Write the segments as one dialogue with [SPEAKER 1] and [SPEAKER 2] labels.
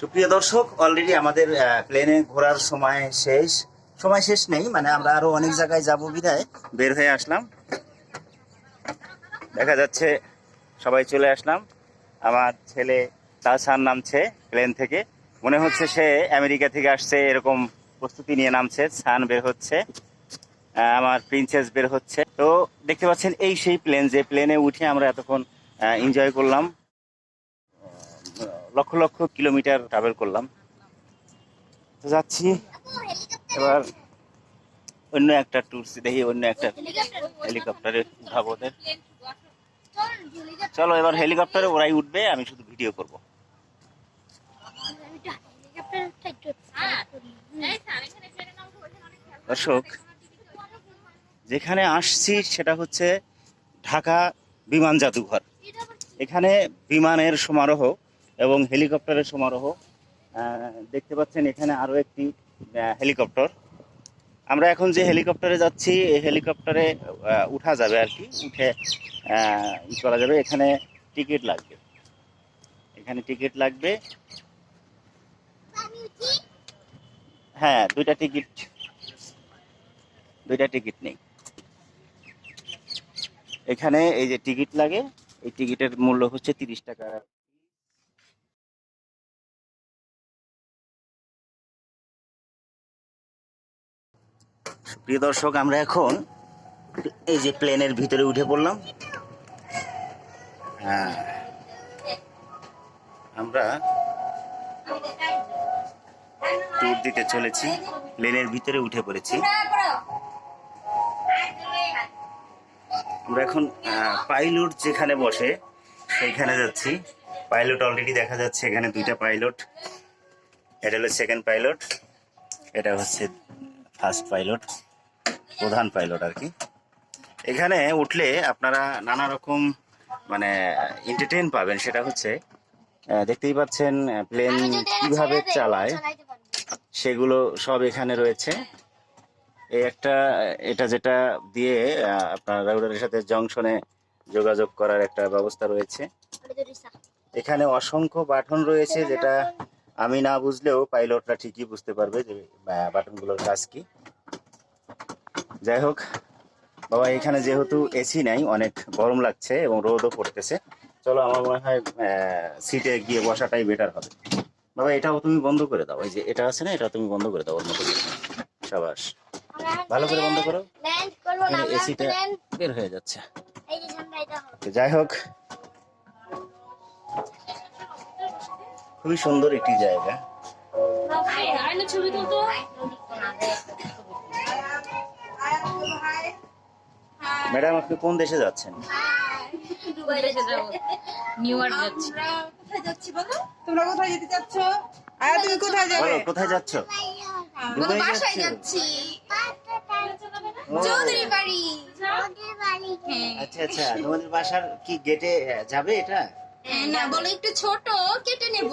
[SPEAKER 1] সুপ্রিয় দর্শক অলরেডি আমাদের প্লেনে ঘোরার সময় শেষ। সময় শেষ নেই মানে আমরা আরও অনেক জায়গায় যাব বিদায়। বের হয়ে আসলাম। দেখা যাচ্ছে সবাই চলে আসলাম। আমার ছেলে তাহসান নামছে প্লেন থেকে। মনে হচ্ছে সে আমেরিকা থেকে আসছে, এরকম প্রস্তুতি নিয়ে নামছে। সান বের হচ্ছে আমার প্রিন্সেস বের হচ্ছে। তো দেখতে পাচ্ছেন, এই সেই প্লেন যে প্লেনে উঠে আমরা এতক্ষণ এনজয় করলাম। লক্ষ লক্ষ কিলোমিটার ট্রাভেল করলাম। তো যাচ্ছি, এবার অন্য একটা ট্যুর দেখি, অন্য একটা হেলিকপ্টারে উঠাবো ওদের চলো, এবার হেলিকপ্টারে ওরাই উঠবে, আমি শুধু ভিডিও করব। দর্শক, যেখানে আসছি সেটা হচ্ছে ঢাকা বিমান জাদুঘর। এখানে বিমানের সমারোহ এবং হেলিকপ্টারের সমারোহ দেখতে পাচ্ছেন এখানে আরও একটি হেলিকপ্টার। আমরা এখন যে হেলিকপ্টারে যাচ্ছি, এই হেলিকপ্টারে উঠা যাবে আর কি, উঠে করা যাবে। এখানে টিকিট লাগবে। এখানে টিকিট লাগবে। হ্যাঁ দুইটা টিকিট। দুইটা টিকিট নেই। এখানে এই যে টিকিট লাগে, এই টিকিটের মূল্য হচ্ছে তিরিশ টাকা। প্রিয় দর্শক, আমরা এখন এই যে প্লেনের ভিতরে উঠে পড়লাম। হ্যাঁ। আমরা ট্যুর দিতে চলেছি, প্লেনের ভিতরে উঠে পড়েছি। আমরা এখন পাইলট যেখানে বসে, সেইখানে যাচ্ছি। পাইলট অলরেডি দেখা যাচ্ছে, এখানে দুইটা পাইলট। এটা হলো সেকেন্ড পাইলট, এটা হচ্ছে ফার্স্ট পাইলট প্রধান পাইলট আর কি। এখানে উঠলে আপনারা নানা রকম মানে এন্টারটেইন পাবেন। সেটা হচ্ছে দেখতেই পাচ্ছেন প্লেন কীভাবে চালায় সেগুলো সব এখানে রয়েছে। এই একটা এটা যেটা দিয়ে আপনার রাউডারের সাথে জংশনে যোগাযোগ করার একটা ব্যবস্থা রয়েছে। এখানে অসংখ্য বাটন রয়েছে যেটা আমি না বুঝলেও পাইলটরা ঠিকই বুঝতে পারবে যে বাটনগুলোর কাজ কি। যাই হোক বাবা এখানে যেহেতু এসি নাই অনেক গরম লাগছে এবং রোদও পড়তেছে। চলো আমার মনে হয় সিটে গিয়ে বসাটাই বেটার হবে। বাবা এটাও তুমি বন্ধ করে দাও। এই যে এটা আছে না এটা তুমি বন্ধ করে দাও মতো করে। সাবাস। ভালো করে বন্ধ করো। এসিটা বের হয়ে যাচ্ছে। যাই হোক খুবই সুন্দর একটি জায়গা। ম্যাডাম আপনি কোন দেশে যাচ্ছেন?
[SPEAKER 2] দুবাই দেশে যাব নিউ ইয়র্ক যাচ্ছি
[SPEAKER 3] আমরা কোথায় তোমরা কোথায় যেতে চাচ্ছ? আয়া তুমি কোথায় যাবে?
[SPEAKER 1] কোথায় যাচ্ছ?
[SPEAKER 3] বাসায়
[SPEAKER 1] যাচ্ছি?
[SPEAKER 3] চৌধুরী বাড়ি। হ্যাঁ
[SPEAKER 1] আচ্ছা আচ্ছা তোমাদের বাসার কি গেটে যাবে এটা?
[SPEAKER 3] হ্যাঁ, না বলো একটু ছোট কেটে নেব।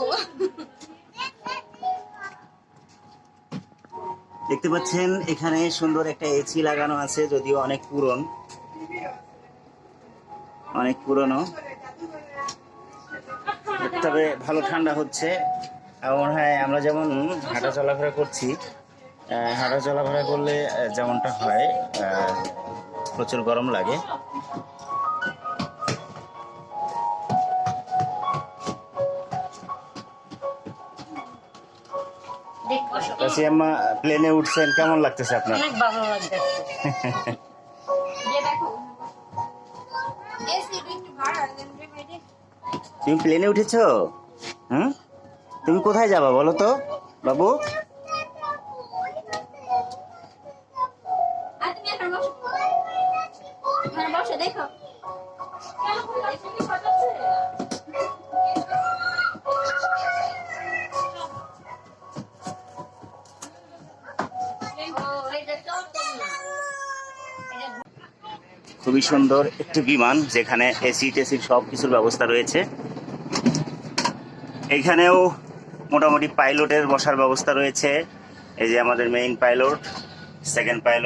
[SPEAKER 1] দেখতে পাচ্ছেন, এখানে সুন্দর একটা এসি লাগানো আছে, যদিও অনেক পুরন। অনেক পুরনো। তবে ভালো ঠান্ডা হচ্ছে। মনে হয় আমরা যেমন হাঁটা চলাফেরা করছি হাঁটা চলাফেরা করলে যেমনটা হয় প্রচুর গরম লাগে। কাশিয়াম্মা প্লেনে উঠছেন কেমন লাগতেছে আপনার?
[SPEAKER 2] অনেক ভালো লাগছে।
[SPEAKER 1] তুমি প্লেনে উঠেছো? হুম? তুমি কোথায় যাবা বলো তো বাবু?
[SPEAKER 3] দেখো।
[SPEAKER 1] খুবই সুন্দর একটি বিমান যেখানে এসি, টেসির সব কিছুর ব্যবস্থা রয়েছে। এখানেও মোটামুটি পাইলটের বসার ব্যবস্থা রয়েছে। এই যে আমাদের মেইন পাইলট সেকেন্ড পাইলট